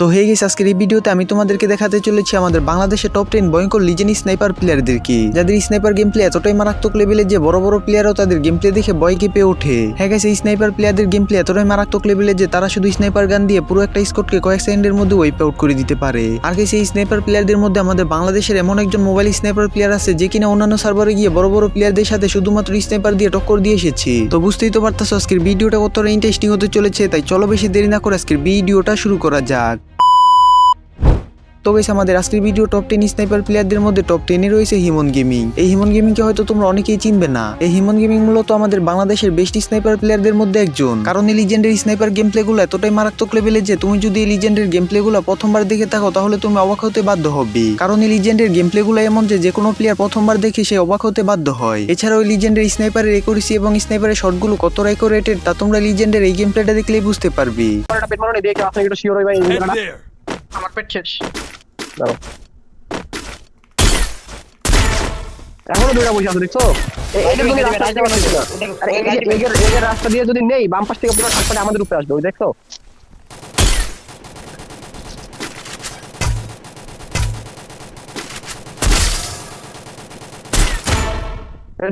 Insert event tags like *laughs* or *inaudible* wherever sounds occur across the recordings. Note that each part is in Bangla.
তো হয়ে গেছে আজকের এই ভিডিওতে আমি তোমাদেরকে দেখাতে চলেছি আমাদের বাংলাদেশের টপ টেন ভয়ঙ্কর লিজেন স্নাইপার প্লেয়ারদেরকে যাদের স্নাইপার গেম প্লে এতটাই মারাত্মক লেভেলের যে বড় বড় প্লেয়ারও তাদের গেম প্লে দেখে ভয় কেঁপে ওঠে। হ্যাঁ গেছে এই স্নাইপার প্লেয়ারদের গেম প্লে এতটাই মারাত্মক লেভেলের যে তারা শুধু স্নাইপার গান দিয়ে পুরো একটা স্কোটকে কয়েক সেকেন্ডের মধ্যে ওয়াইপ আউট করে দিতে পারে। আর গেছে এই স্নাইপার প্লেয়ারদের মধ্যে আমাদের বাংলাদেশের এমন একজন মোবাইল স্নাইপার প্লেয়ার আছে যে কিনা অন্যান্য সার্ভারে গিয়ে বড় বড় প্লেয়ারদের সাথে শুধুমাত্র স্নাইপার দিয়ে টক্কর দিয়ে এসেছে। তো বুঝতেই তো পারতাছো, আজকের ভিডিওটা কতটা ইন্টারেস্টিং হতে চলেছে, তাই চলো বেশি দেরি না করে আজকের ভিডিওটা শুরু করা যাক। তো গাইস আমাদের আজকের ভিডিও টপ টেন স্নাইপার প্লেয়ারদের মধ্যে টপ টেনে রয়েছে হিমন গেমিং। এই হিমন গেমিংকে হয়তো তোমরা অনেকেই চিনবে না। এই হিমন গেমিং মূলত আমাদের বাংলাদেশের বেস্ট স্নাইপার প্লেয়ারদের মধ্যে একজন। কারণ এই লিজেন্ডের স্নাইপার গেম প্লেগুলো এতটাই মারাত্মক লেভেলে যে তুমি যদি এই লিজেন্ডের গেম প্লেগুলো প্রথমবার দেখে থাকো তাহলে তুমি অবাক হতে বাধ্য হবে। কারণ এই লিজেন্ডের গেম প্লেগুলো এমন যে যে কোনো প্লেয়ার প্রথমবার দেখে সে অবাক হতে বাধ্য হয়। এছাড়াও এই লিজেন্ডের স্নাইপারের একুরেসি এবং স্নাইপারের শটগুলো কত রেটেড তা তোমরা লিজেন্ডের এই গেম প্লেটা দেখলেই বুঝতে পারবে. আমার পেট শেষ। দাঁড়াও। এখনও দুইটা বসে আছে দেখছ? এই- এইটা তুমি রাস্তা দিয়ে যদি নেই বাম পাশ থেকে পুরো ঠাকপাটে আমাদের উপরে আসবে ওই দেখছ?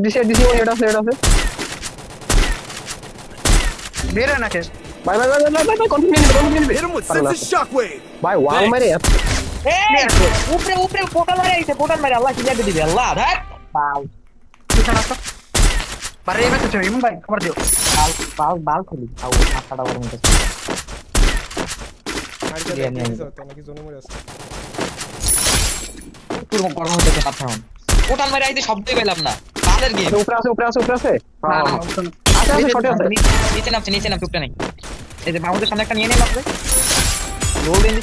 দিছে দিছে ওই এটা আছে এটা আছে। বেরো নাকি ভাই ভাই ভাই কন্টিনিউ কন্টিনিউ ওয়াল মেরে উপরে উপরে পোটাল মারে আইছে পোটাল মারে আল্লাহ কি যাবে দিবে আল্লাহ ধ্যাত বাল পিছনে আসো বারে এবার তো ইমন ভাই খবর দিও বাল বাল বাল খুলি আউ দিয়ে নিয়ে আইবো। পুরো গরম মাথা এখন পোটাল মারে আইতে শব্দই পেলাম না বালের গেম উপরে আছে উপরে আছে উপরে আছে না আছে শটে আছে নিচে নামছে নিচে নামছে উপরে নাই এই যে বাহুদের সামনে একটা নিয়ে নিলাম আপনি রোল দেন দি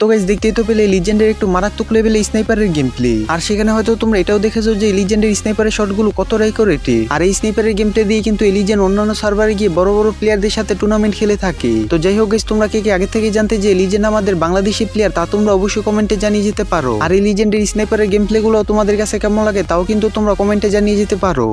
তো গাইজ দেখতেই তো পেলে লিজেন্ডের একটু মারাত্মক লেভেলে স্নাইপারের গেম প্লে আর সেখানে হয়তো তোমরা এটাও দেখেছ যে লিজেন্ডের স্নাইপারের শটগুলো কত রেটে আর এই স্নাইপারের গেম প্লে দিয়ে কিন্তু এই লিজেন্ড অন্যান্য সার্ভারে গিয়ে বড় বড় প্লেয়ারদের সাথে টুর্নামেন্ট খেলে থাকে। তো যাই হোক গাইজ তোমরা কে কে আগে থেকে জানতে যে লিজেন্ড আমাদের বাংলাদেশি প্লেয়ার তা তোমরা অবশ্যই কমেন্টে জানিয়ে যেতে পারো। আর এই লিজেন্ডের স্নাইপারের গেম প্লে গুলো তোমাদের কাছে কেমন লাগে, তাও কিন্তু তোমরা কমেন্টে জানিয়ে যেতে পারো।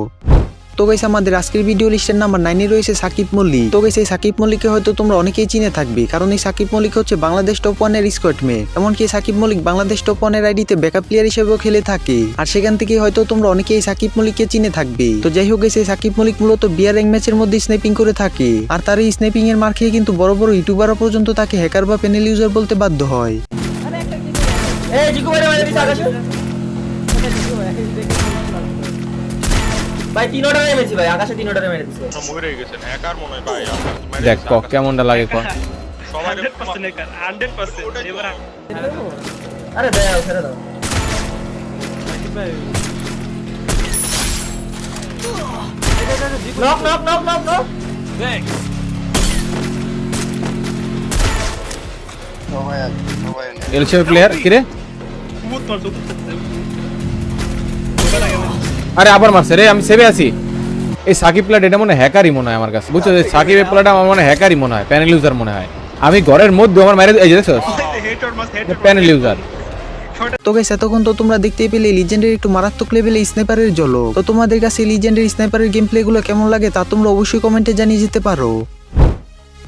তো গাইস, আমাদের আজকের ভিডিও লিস্টের নাম্বার নাইনে রয়েছে সাকিব মল্লিক। তো গাইস, এই সাকিব মল্লিককে হয়তো তোমরা অনেকেই চিনে থাকবে, কারণ এই সাকিব মল্লিক হচ্ছে বাংলাদেশ টপ ওয়ানের মে এমনকি সাকিব মল্লিক বাংলাদেশ টপ ওয়ানের আইডিতে ব্যাকআপ প্লেয়ার হিসেবেও খেলে থাকে। আর সেখান থেকে হয়তো তোমরা অনেকেই সাকিব মল্লিককে চিনে থাকবে। তো যাই হোক এই সাকিব মল্লিক মূলত বিয়ার র্যাঙ্ক ম্যাচের মধ্যে স্নাইপিং করে থাকে। আর তার এই স্নাইপিং এর মার খেয়ে কিন্তু বড় বড় ইউটিউবারও পর্যন্ত তাকে হ্যাকার বা প্যানেল ইউজার বলতে বাধ্য হয়। ভাই তিন অর্ডার মেরেছি ভাই আকাশে তিন অর্ডার মেরে দিছে মরে গেছেন হ্যাকার মনে হয় ভাই দেখ ক আকাশ। কেমনটা লাগে ক? সবাই আরে দাও ছেড়ে দাও। Knock knock knock knock knock. Thanks. LCM player কিরে আরে আবার মারছে রে, আমি সেভে আছি। এই সাকিব প্লেট, এটা মনে হ্যাকারই মনে হয় আমার কাছে। বুঝছ? এই সাকিব প্লেট আমার মনে হ্যাকারই মনে হয় প্যানেল ইউজার মনে হয়। আমি ঘরের মধ্যে আমার মেরে এই যে দেখছ? প্যানেল ইউজার তো গাইস এতক্ষণ তো তোমরা দেখতেই পেলে লিজেন্ডের একটু মারাত্মক লেভেলে স্নাইপারের জল তো তোমাদের কাছে লিজেন্ডের স্নাইপারের গেম প্লে গুলো কেমন লাগে তা তোমরা অবশ্যই কমেন্টে জানিয়ে যেতে পারো।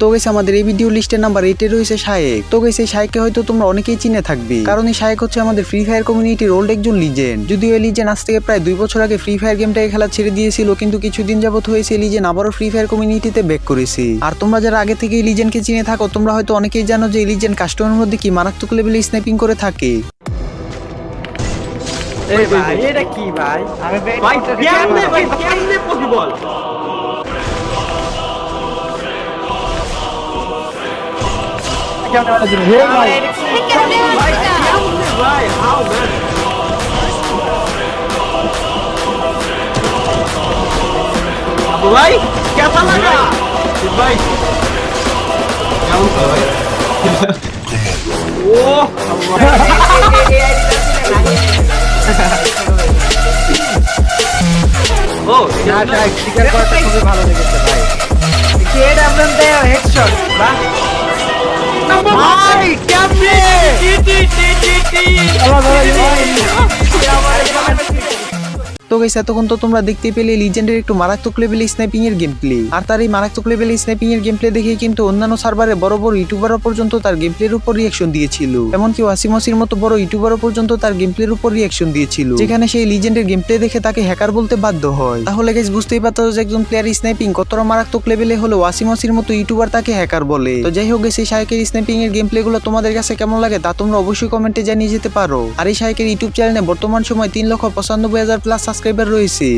তো গেছে আমাদের এই ভিডিও লিস্টের নাম্বার এইটে রয়েছে শায়েক। তো গেছে এই শায়েককে হয়তো তোমরা অনেকেই চিনে থাকবে। কারণ এই শায়েক হচ্ছে আমাদের ফ্রি ফায়ার কমিউনিটির ওল্ড একজন লিজেন্ড যদিও এই লিজেন্ড আজ থেকে প্রায় দুই বছর আগে ফ্রি ফায়ার গেমটাকে খেলা ছেড়ে দিয়েছিল কিন্তু কিছুদিন যাবত হয়েছে লিজেন্ড আবারও ফ্রি ফায়ার কমিউনিটিতে ব্যাক করেছে। আর তোমরা যারা আগে থেকে এই লিজেন্ডকে চিনে থাকো তোমরা হয়তো অনেকেই জানো যে এই লিজেন্ড কাস্টমারের মধ্যে কি মারাত্মক লেভেলে স্নাইপিং করে থাকে। এই ভাই এটা কি ভাই? ভাই কেমনে ভাই কেমনে পসিবল কেমনে বানাইছেন হে ভাই ভাই কেমন লাগা ভাই কেমন ভাই ও ও না না স্টিকার করাটা খুবই ভালো লেগেছে ভাই কে ডাবলন দেয় হেডশট বাহ ভাই কেমনে টি টি টি টি টি ভাই গাইস এতক্ষণ তো তোমরা দেখতে পেলে লিজেন্ডের একটু মারাত্মক লেভেলে স্নাইপিং এর গেম প্লে আর তার এই মারাত্মক লেভেলে স্নাইপিং এর গেম প্লে দেখে কিন্তু অন্যান্য সার্ভারে বড় বড় ইউটিউবারও পর্যন্ত তার গেম প্লের উপর রিয়াকশন দিয়েছিল। এমনকি ওয়াসিমসির মতো বড় ইউটিউবারও পর্যন্ত তার গেম প্লের উপর রিয়াকশন দিয়েছিল। যেখানে সেই লিজেন্ডের গেম প্লে দেখে তাকে হ্যাকার বলতে বাধ্য হয়। তাহলে গাইস বুঝতেই পারতো যে একজন প্লেয়ার স্নাইপিং কতটা মারাত্মক লেভেলে হলো ওয়াসিমসির মতো ইউটিউবার তাকে হ্যাকার বলে। তো যাই হোক সেই শায়কের স্নাইপিং এর গেম প্লে গুলো তোমাদের কাছে কেমন লাগে তা তোমরা অবশ্যই কমেন্টে জানিয়ে যেতে পারো। আর এই শায়কের ইউটিউব চ্যানেলে বর্তমান সময় তিন লক্ষ পঁচানব্বই হাজার প্লাস সাবস্ক্রাইবার রয়েছে।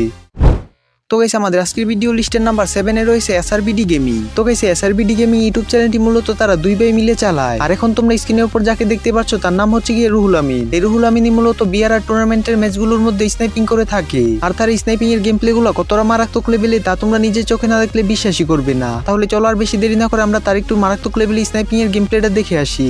তো গাইস, আমাদের আজকের ভিডিও লিস্টের নাম্বার সেভেনে রয়েছে এসআরবিডি গেমিং তো গাইস এসআরবিডি গেমিং ইউটিউব চ্যানেলটি মূলত তারা দুই ভাই মিলে চালায়। আর এখন তোমরা স্ক্রিনের উপর যাকে দেখতে পাচ্ছ, তার নাম হচ্ছে গিয়ে রুহুল আমিন। এই রুহুল আমিনী মূলত বিআরআর টুর্নামেন্টের ম্যাচগুলোর মধ্যে স্নাইপিং করে থাকে। আর তার স্নাইপিং এর গেম প্লে গুলো কতটা মারাত্মক লেভেলে তা তোমরা নিজের চোখে না দেখলে বিশ্বাসই করবে না। তাহলে চলো আর বেশি দেরি না করে আমরা তার একটু মারাত্মক লেভেলে স্নাইপিং এর গেম প্লেটা দেখে আসি।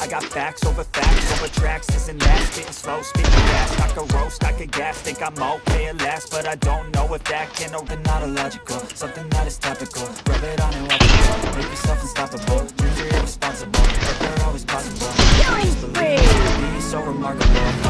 I got facts over facts over tracks, this and that. Spitting slow, spitting fast. I could roast, I could gas. Think I'm okay at last, but I don't know if that can or not illogical. Something that is topical. Rub it on and watch it go. Make yourself unstoppable. Dreams are irresponsible, but they're always possible. Killing! So remarkable.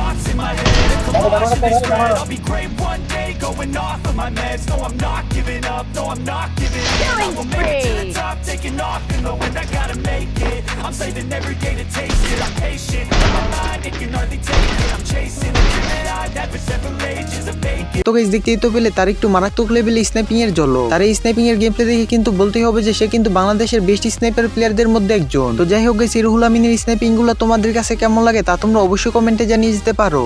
Of this red. I'll be great one day, going off of my meds. No, I'm not giving up. No, I'm not giving in. I will make it to the top, taking off in the wind. I gotta make it. I'm saving every day to taste it. I'm patient. My mind, it can hardly take it. I'm chasing the dream that I've had for several ages of vacant. তো গাইস দেখতেই তো পেলে তার একটু মারাত্মক লেভেলে স্নাইপিং এর জলো তার এই স্নাইপিং এর গেম প্লে দেখে কিন্তু বলতেই হবে যে সে কিন্তু বাংলাদেশের বেস্ট স্নাইপার প্লেয়ারদের মধ্যে একজন তো যাই হোক গাইস এই আমিনের স্নাইপিংগুলো তোমাদের কাছে কেমন লাগে তা তোমরা অবশ্যই কমেন্টে জানিয়ে যেতে পারো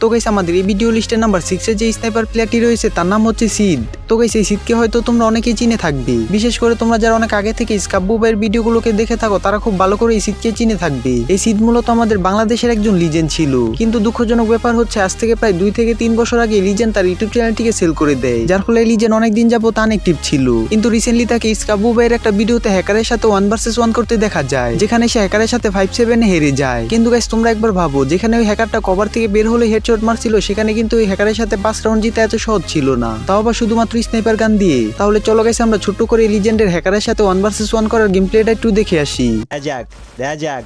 তো গাইস, আমাদের এই ভিডিও লিস্টের নাম্বার সিক্সে যে স্নাইপার প্লেয়ারটি রয়েছে, তার নাম হচ্ছে সিদ তো গাইস, এই সিদকে হয়তো তোমরা অনেকেই চিনে থাকবে। বিশেষ করে তোমরা যারা অনেক আগে থেকে স্কাব্বু ভাইয়ের ভিডিওগুলোকে দেখে থাকো, তারা খুব ভালো করে এই সিদকে চিনে থাকবে। এই সিদ মূলত আমাদের বাংলাদেশের একজন লিজেন্ড ছিল। কিন্তু দুঃখজনক ব্যাপার হচ্ছে, আজ থেকে প্রায় দুই থেকে তিন বছর আগে লিজেন্ড তার ইউটিউব চ্যানেলটিকে সেল করে দেয়। যার ফলে লিজেন্ড অনেকদিন যাবত আনএক্টিভ ছিল। কিন্তু রিসেন্টলি তাকে স্কাব্বু ভাইয়ের একটা ভিডিওতে হ্যাকারের সাথে ওয়ান ভার্সেস ওয়ান করতে দেখা যায়, যেখানে সে হ্যাকারের সাথে ফাইভ সেভেনে হেরে যায়। কিন্তু গাইস, তোমরা একবার ভাবো, যেখানে ওই হ্যাকারটা কভার থেকে বের হলে হেডশট মারছিল সেখানে কিন্তু ওই হ্যাকারের সাথে পাঁচ রাউন্ড জিতে এত সহজ ছিল না। তাও আবার শুধুমাত্র স্নাইপার গান দিয়ে। তাহলে চলো গেছে আমরা ছোট্ট করে লিজেন্ডের হ্যাকারের সাথে ওয়ান ভার্সেস ওয়ান করার গেম প্লেটা একটু দেখে আসি। যাক দেখা যাক।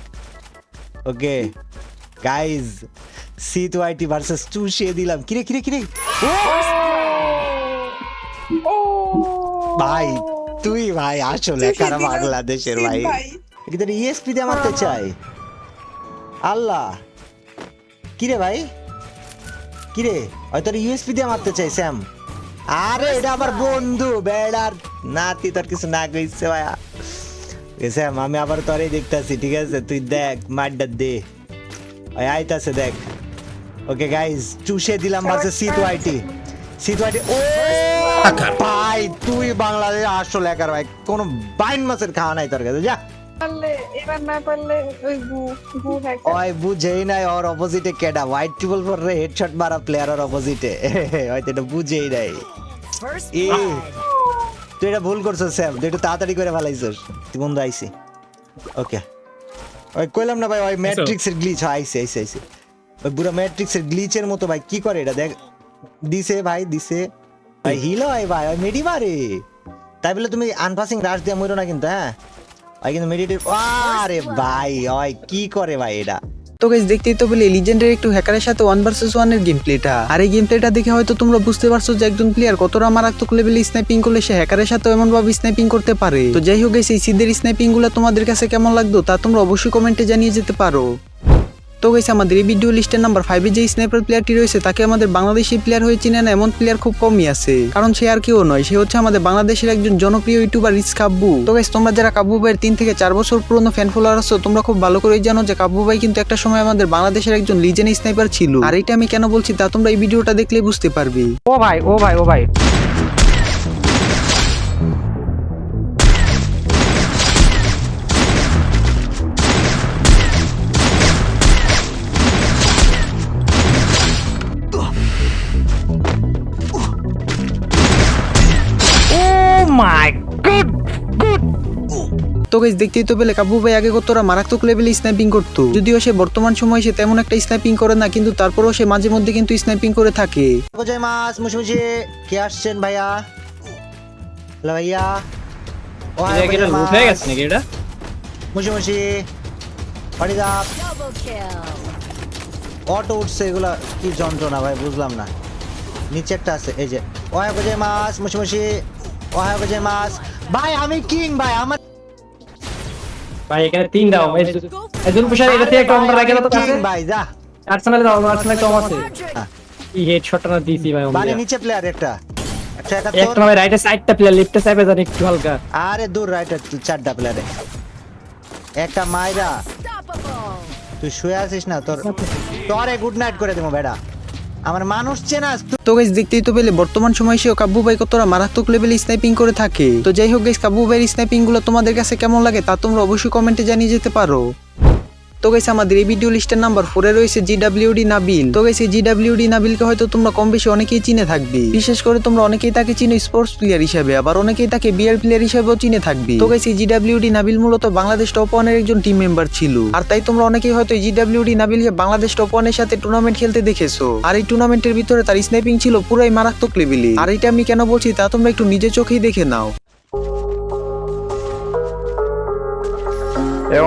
Okay guys C two IT versus চুষিয়ে দিলাম। কিরে কিরে কিরে? ভাই তুই ভাই আসলে কারা বাংলাদেশের ভাই? কিন্তু ইএসপি দিয়ে মারতে চাই আল্লাহ। কিরে ভাই? কিরে? হয়তো ইউএসপি দিয়ে মারতে চাই স্যাম। আরে এটা আমার বন্ধু বেড়ার নাতি তোর কিছু না কইছে ভাইয়া স্যাম আমি আবার তোরে দেখতাছি ঠিক আছে? তুই দেখ মারটা দে। ওই আইতাছে দেখ। ওকে গাইজ চুষে দিলাম বাসে C two IT C two IT ও ভাই তুই বাংলাদেশ আসল একার ভাই। কোনো বাইন মাছের খাওয়া নাই তোর কাছে যা। পারলে এবার না পারলে ওই গু গু হ্যাকার ওই বুঝেই নাই ওর অপোজিটে কেডা? হোয়াইট টিবল ফর রে হেডশট মারা প্লেয়ারের অপোজিটে *laughs* হয়তো এটা বুঝেই নাই। তুই এটা ভুল করছিস স্যাম তুই একটু তাড়াতাড়ি করে ফেলাইছিস। বন্ধু আইসি ওকে। ওই কইলাম না ভাই ওই ম্যাট্রিক্সের গ্লিচ আইসি আইসি আইসি ওই পুরো ম্যাট্রিক্সের গ্লিচের মতো ভাই কি করে এটা? দেখ দিছে ভাই দিছে। ভাই হিলো ভাই ভাই ওই মেডি মারে তাই বলে তুমি আনপাসিং রাশ দিয়ে মরো না কিন্তু হ্যাঁ? ওই কিন্তু মেডিটেট আরে ভাই ওই কি করে ভাই এটা? তো গাইস দেখতেই তো বলি লিজেন্ডের একটু হ্যাকারের সাথে ওয়ান ভার্সেস ওয়ানের গেম প্লেটা আর এই গেম প্লেটা দেখে হয়তো তোমরা বুঝতে পারছ যে একজন প্লেয়ার কতটা মারাত্মক লেভেলে স্নাইপিং করলে সে হ্যাকারের সাথে এমন ভাবে স্নাইপিং করতে পারে। তো যাই হোক গাইস এই সিদের স্নাইপিংগুলো তোমাদের কাছে কেমন লাগতো তা তোমরা অবশ্যই কমেন্টে জানিয়ে যেতে পারো। তো গেছে আমাদের এই ভিডিও লিস্টের নাম্বার ফাইভে যে স্নাইপার প্লেয়ারটি রয়েছে, তাকে আমাদের বাংলাদেশি প্লেয়ার হয়ে চিনে না, এমন প্লেয়ার খুব কমই আছে। কারণ সে আর কেউ নয়, সে হচ্ছে আমাদের বাংলাদেশের একজন জনপ্রিয় ইউটিউবার রিস কাব্বু। তো গাইস তোমরা যারা কাব্বু ভাইয়ের তিন থেকে চার বছর পুরনো ফ্যান ফলোয়ার আছো, তোমরা খুব ভালো করেই জানো যে কাব্বু ভাই কিন্তু একটা সময় আমাদের বাংলাদেশের একজন লিজেন্ড স্নাইপার ছিল। আর এটা আমি কেন বলছি তা তোমরা এই ভিডিওটা দেখলে বুঝতে পারবে। ও ভাই ও ভাই ও ভাই। তো গাইস দেখতেই তো পেলে। কাবু ভাই আগে কতটা মারাত্মক লেভেলে স্নাইপিং করতো। যদিও সে বর্তমান সময়ে সে তেমন একটা স্নাইপিং করে না কিন্তু তারপরেও সে মাঝে মধ্যে কিন্তু স্নাইপিং করে থাকে। মাছ কে আসছেন ভাইয়া? হ্যালো. অটো উঠছে এগুলা কি যন্ত্রণা ভাই বুঝলাম না। নিচে একটা আছে এই যে। ওহায় মাছ ওহায় মাছ। ভাই আমি কিং ভাই আমার ভাই এখানে তিন দাও একজন পুষার এটা থেকে একটা অন্তর রাখে তো কাছে ভাই যা। আর্সেনালে দাও আর্সেনালে কম আছে। কি হেডশটটা না দিছি ভাই বাড়ি আমরা নিচে প্লেয়ার একটা। একশো একটা ভাই রাইটে সাইডটা প্লেয়ার লেফটে সাইডে জানি একটু হালকা। আরে দূর রাইট চারটা প্লেয়ারে একটা মাইরা। তুই শুয়ে আছিস না তোর তোরে গুড নাইট করে দেবো বেটা। আমার মানুষ চেনা তো গাইস দেখতেই তো পেলে, বর্তমান সময় সেও কাব্বু ভাই কতটা মারাত্মক লেভেলে স্নাইপিং করে থাকে। তো যাই হোক গাইস কাব্বু ভাইয়ের স্নাইপিংগুলো তোমাদের কাছে কেমন লাগে তা তোমরা অবশ্যই কমেন্টে জানিয়ে যেতে পারো। তো গাইস, আমাদের এই ভিডিও লিস্টের নাম্বার ফোরে রয়েছে জিডাব্লিউডি নাবিল তো এই জিডাব্লিউডি নাবিলকে হয়তো তোমরা কম বেশি অনেকেই চিনে থাকবে। বিশেষ করে তোমরা অনেকেই তাকে চিনো স্পোর্টস প্লেয়ার হিসেবে, আবার অনেকেই তাকে বিআর প্লেয়ার হিসেবেও চিনে থাকবে। তো এই জিডাব্লিউডি নাবিল মূলত বাংলাদেশ টপ ওয়ানের একজন টিম মেম্বার ছিল। আর তাই তোমরা অনেকেই হয়তো জিডাব্লিউডি নাবিলকে বাংলাদেশ টপ ওয়ানের সাথে টুর্নামেন্ট খেলতে দেখেছ। আর এই টুর্নামেন্টের ভিতরে তার স্নাইপিং ছিল পুরাই মারাত্মক লেভেলে আর এটা আমি কেন বলছি, তা তোমরা একটু নিজে চোখেই দেখে নাও।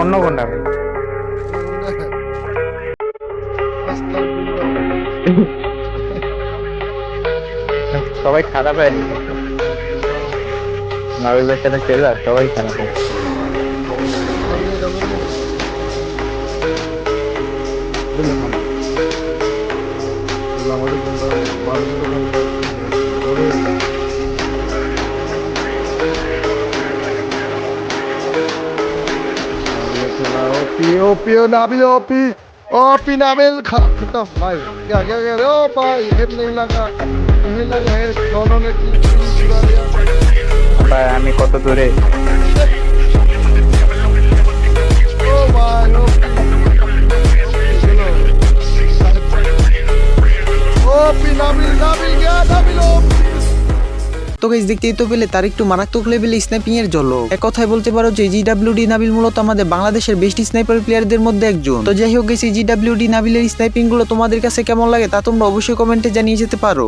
অন্য কোনটা সবাই খারাপ হয়। সাথে খেলে সবাই খারাপ Nabil Oh, pinamil ka. Ito, bye. Gagagag. Oh, bye. Hit lang lang ka. Hit lang lang. Kono na ভাই আমি কত দূরে ও ভাই ও ও পিনামিল নামিল গিয়া নামিল ও তো গাইস দেখতে তো পেলে তার একটু মারাত্মক লেভেলে স্নাইপিং এর জল এক কথায় বলতে পারো যে জি ডাব্লিউ ডি নাবিল মূলত আমাদের বাংলাদেশের বেস্ট স্নাইপার প্লেয়ারদের মধ্যে একজন। তো যাই হোক গেছি জিডাব্লিউডি নাবিলের স্নাইপিংগুলো তোমাদের কাছে কেমন লাগে তা তোমরা অবশ্যই কমেন্টে জানিয়ে যেতে পারো।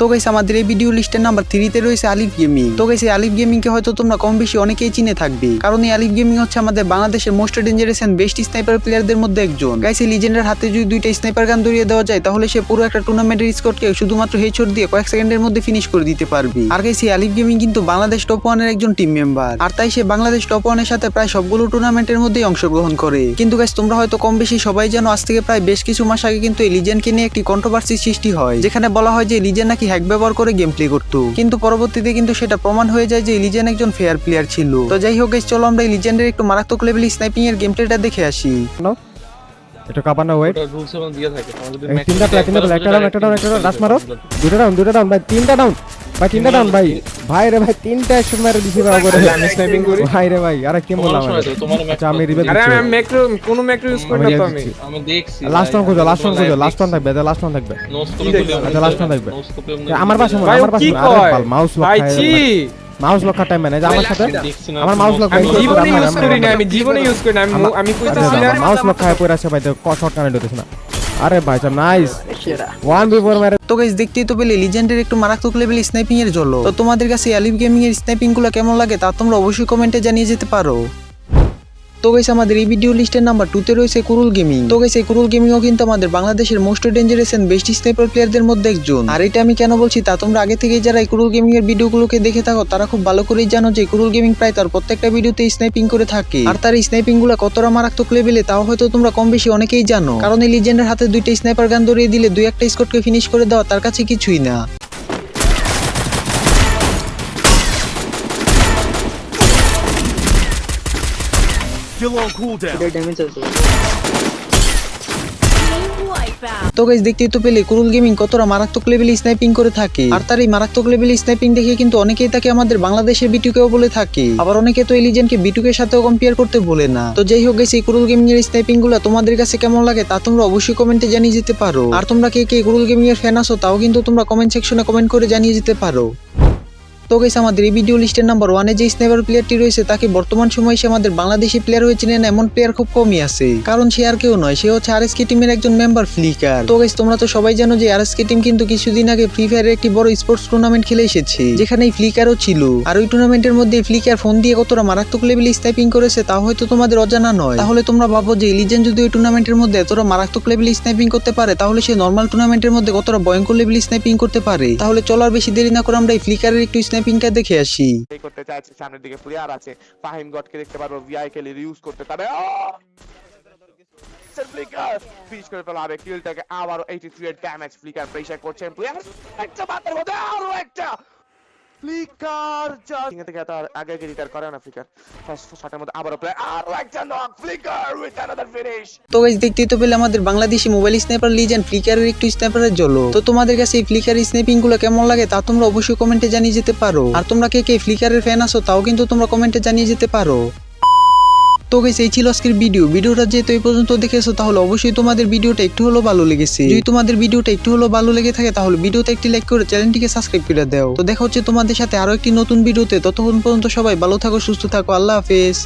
তো গাইস, আমাদের এই ভিডিও লিস্টের নাম্বার থ্রিতে রয়েছে আলিফ গেমিং তো গাইস, এই আলিফ গেমিং কে হয়তো তোমরা কম বেশি অনেকেই চিনে থাকবে। কারণ এই আলিফ গেমিং হচ্ছে আমাদের বাংলাদেশের most dangerous and best sniper প্লেয়ারদের মধ্যে একজন। এই লিজেন্ডের হাতে যদি দুইটা স্নাইপার গান ধরিয়ে দেওয়া যায়, তাহলে সে পুরো একটা টুর্নামেন্টের স্কোরকে শুধুমাত্র হেডশট দিয়ে কয়েক সেকেন্ডের মধ্যে ফিনিশ করে দিতে পারবে। আর গাইস, এই আলিফ গেমিং কিন্তু বাংলাদেশ টপ ওয়ানের একজন টিম মেম্বার আর তাই সে বাংলাদেশ টপ ওয়ানের সাথে প্রায় সবগুলো টুর্নামেন্টের মধ্যেই অংশগ্রহণ করে। কিন্তু গাইস, তোমরা হয়তো কম বেশি সবাই জানো, আজ থেকে প্রায় বেশ কিছু মাস আগে কিন্তু এই লিজেন্ডকে নিয়ে একটি কন্ট্রোভার্সি সৃষ্টি হয়। যেখানে বলা হয় যে লিজেন্ড নাকি হ্যাক ব্যবহার করে গেম প্লে করত। কিন্তু পরবর্তীতে কিন্তু সেটা প্রমাণ হয়ে যায় যে ইলিজেন একজন ফেয়ার প্লেয়ার ছিল। তো যাই হোক চলো আমরা এই লিজেন্ডের একটু মারাত্মক লেভেল স্নাইপিং এর গেম প্লেটা দেখে আসি। এটা কাপানো ওয়েট তিনটা প্লেয়ার তিনটা প্লাটিনাম একটা ডাউন একটা ডাউন একটা ডাউন লাস্ট মারো। দুটো ডাউন দুটো ডাউন ভাই তিনটা ডাউন ভাই তিনটা ডাউন ভাই। ভাই রে ভাই তিনটা একশো মেরে দিছি ভাই করে। স্নাইপিং করি। ভাই রে ভাই আরে কি বললাম আচ্ছা আমি রিভেল আরে আমি ম্যাক্রো কোন ম্যাক্রো ইউজ করি না তো আমি। আমি দেখছি। লাস্ট ওয়ান খুঁজো লাস্ট ওয়ান খুঁজো লাস্ট ওয়ান থাকবে লাস্ট ওয়ান থাকবে আচ্ছা লাস্ট ওয়ান থাকবে আমার পাশে ভাই আমার পাশে আরে পাল মাউস লক ভাই ছি। মাউস লক টাইম মানে আমার সাথে? আমার মাউস লক আমি জীবনে ইউজ করি না আমি জীবনে ইউজ করি না আমি আমি কইতেছি না মাউস লক খায় পড়ে আছে ভাই তো শর্ট কানেক্ট হতেছে না। আরে ভাই সাহেব নাইস ওয়ান বিফোর মারে তো গাইস দেখতেই তো পেলে লিজেন্ডের একটু মারাত্মক লেভেল স্নাইপিং এর জন্য তো তোমাদের কাছে অ্যালিভ গেমিং এর স্নাইপিংগুলো কেমন লাগে তা তোমরা অবশ্যই কমেন্টে জানিয়ে যেতে পারো। তো গেছে আমাদের এই ভিডিও লিস্টের নাম্বার টুতে রয়েছে কুরুল গেমিং তো গেছে কুরুল গেমিং ও কিন্তু আমাদের বাংলাদেশের most dangerous and best sniper প্লেয়ারদের মধ্যে একজন। আর এটা আমি কেন বলছি তা তোমরা আগে থেকেই যারা এই কুরুল গেমিং এর ভিডিওগুলোকে দেখে থাকো, তারা খুব ভালো করেই জানো যে কুরুল গেমিং প্রায় তার প্রত্যেকটা ভিডিওতে স্নাইপিং করে থাকে। আর তার স্নাইপিংগুলো কতটা মারাত্মক লেভেলে তাও হয়তো তোমরা কম বেশি অনেকেই জানো। কারণ এই লিজেন্ডের হাতে দুইটা স্নাইপার গান ধরিয়ে দিলে দুই একটা স্কটকে ফিনিশ করে দেওয়া তার কাছে কিছুই না। Wipeout. তো গাইস দেখতেই তো পেলে কুরুল গেমিং কতটা মারাত্মক লেভেলে স্নাইপিং করে থাকে। আর তার এই মারাত্মক লেভেলে স্নাইপিং দেখে কিন্তু অনেকেই তাকে আমাদের বাংলাদেশের বিটুকেও বলে থাকে। আবার অনেকে তো এই লিজেন্ডকে বিটুকের সাথেও কম্পেয়ার করতে বলে না। তো যাই হোক গাইস এই কুরুল গেমিং এর স্নাইপিংগুলো তোমাদের কাছে কেমন লাগে তা তোমরা অবশ্যই কমেন্টে জানিয়ে যেতে পারো। আর তোমরা কে কে কুরুল গেমিং এর ফ্যান আছো তাও কিন্তু তোমরা কমেন্ট সেকশনে কমেন্ট করে জানিয়ে যেতে পারো। তো গেছে আমাদের এই ভিডিও লিস্টের নাম্বার ওয়ানে যে স্নাইপার প্লেয়ারটি রয়েছে, তাকে বর্তমান সময়ে সে আমাদের বাংলাদেশি প্লেয়ার হয়ে চিনেন এমন প্লেয়ার খুব কমই আছে। কারণ সে আর কেউ নয়, সে হচ্ছে আরএসকে টিমের একজন মেম্বার ফ্লিকার তো গেছে তোমরা তো সবাই জানো যে আরএসকে টিম কিন্তু কিছুদিন আগে ফ্রি ফায়ারের একটি বড় স্পোর্টস টুর্নামেন্ট খেলে এসেছে, যেখানে ফ্লিকারও ছিল। আর ওই টুর্নামেন্টের মধ্যে ফ্লিকার ফোন দিয়ে কতটা মারাত্মক লেভেলে স্নাইপিং করেছে, তা হয়তো তোমাদের অজানা নয়। তাহলে তোমরা ভাবো যে লিজেন্ড যদি ওই টুর্নামেন্টের মধ্যে এতটা মারাত্মক লেভেলে স্নাইপিং করতে পারে, তাহলে সে নর্মাল টুর্নামেন্টের মধ্যে কতটা ভয়ঙ্কর লেভেলে স্নাইপিং করতে পারে? তাহলে চলার বেশি দেরি না করে আমরা এই ফ্লিকারের একটু স্নাইপিংটা দেখে আসি। এই করতে চাইছে সামনের দিকে প্লেয়ার আছে। ফাহিম গডকে দেখতে পারব ভিআই কে ইউজ করতে পারে ফ্লিকার ফিনিশ করে ফেলা হবে কিলটাকে আবারও 83 এর ড্যামেজ ফ্লিকার প্রেসার করছেন প্লেয়ার একটা মাত্র মধ্যে আরও একটা! ফ্লিকার এখান থেকে তার আগে আগে রিটার করে না ফ্লিকার ফার্স্ট শটের মধ্যে আবারও প্লে আর একটা knock Flicker with another finish তো গাইজ দেখতেই তো পেলে আমাদের বাংলাদেশি মোবাইল স্নাইপার লিজেন্ড ফ্লিকারের একটু স্নাইপারের জলো তো তোমাদের কাছে এই ফ্লিকার স্নাইপিংগুলো কেমন লাগে তা তোমরা অবশ্যই কমেন্টে জানিয়ে যেতে পারো। আর তোমরা কে কে ফ্লিকারের ফ্যান আছো তাও কিন্তু তোমরা কমেন্টে জানিয়ে যেতে পারো। তো গেছে এই ছিল আজকের ভিডিও ভিডিওটা যেহেতু এই পর্যন্ত দেখেছ, তাহলে অবশ্যই তোমাদের ভিডিওটা একটু হলেও ভালো লেগেছে। যদি তোমাদের ভিডিওটা একটু হলেও ভালো লেগে থাকে, তাহলে ভিডিওতে একটি লাইক করে চ্যানেলটিকে সাবস্ক্রাইব করে দাও। তো দেখা হচ্ছে তোমাদের সাথে আরও একটি নতুন ভিডিওতে। ততক্ষণ পর্যন্ত সবাই ভালো থাকো, সুস্থ থাকো। আল্লাহ হাফেজ।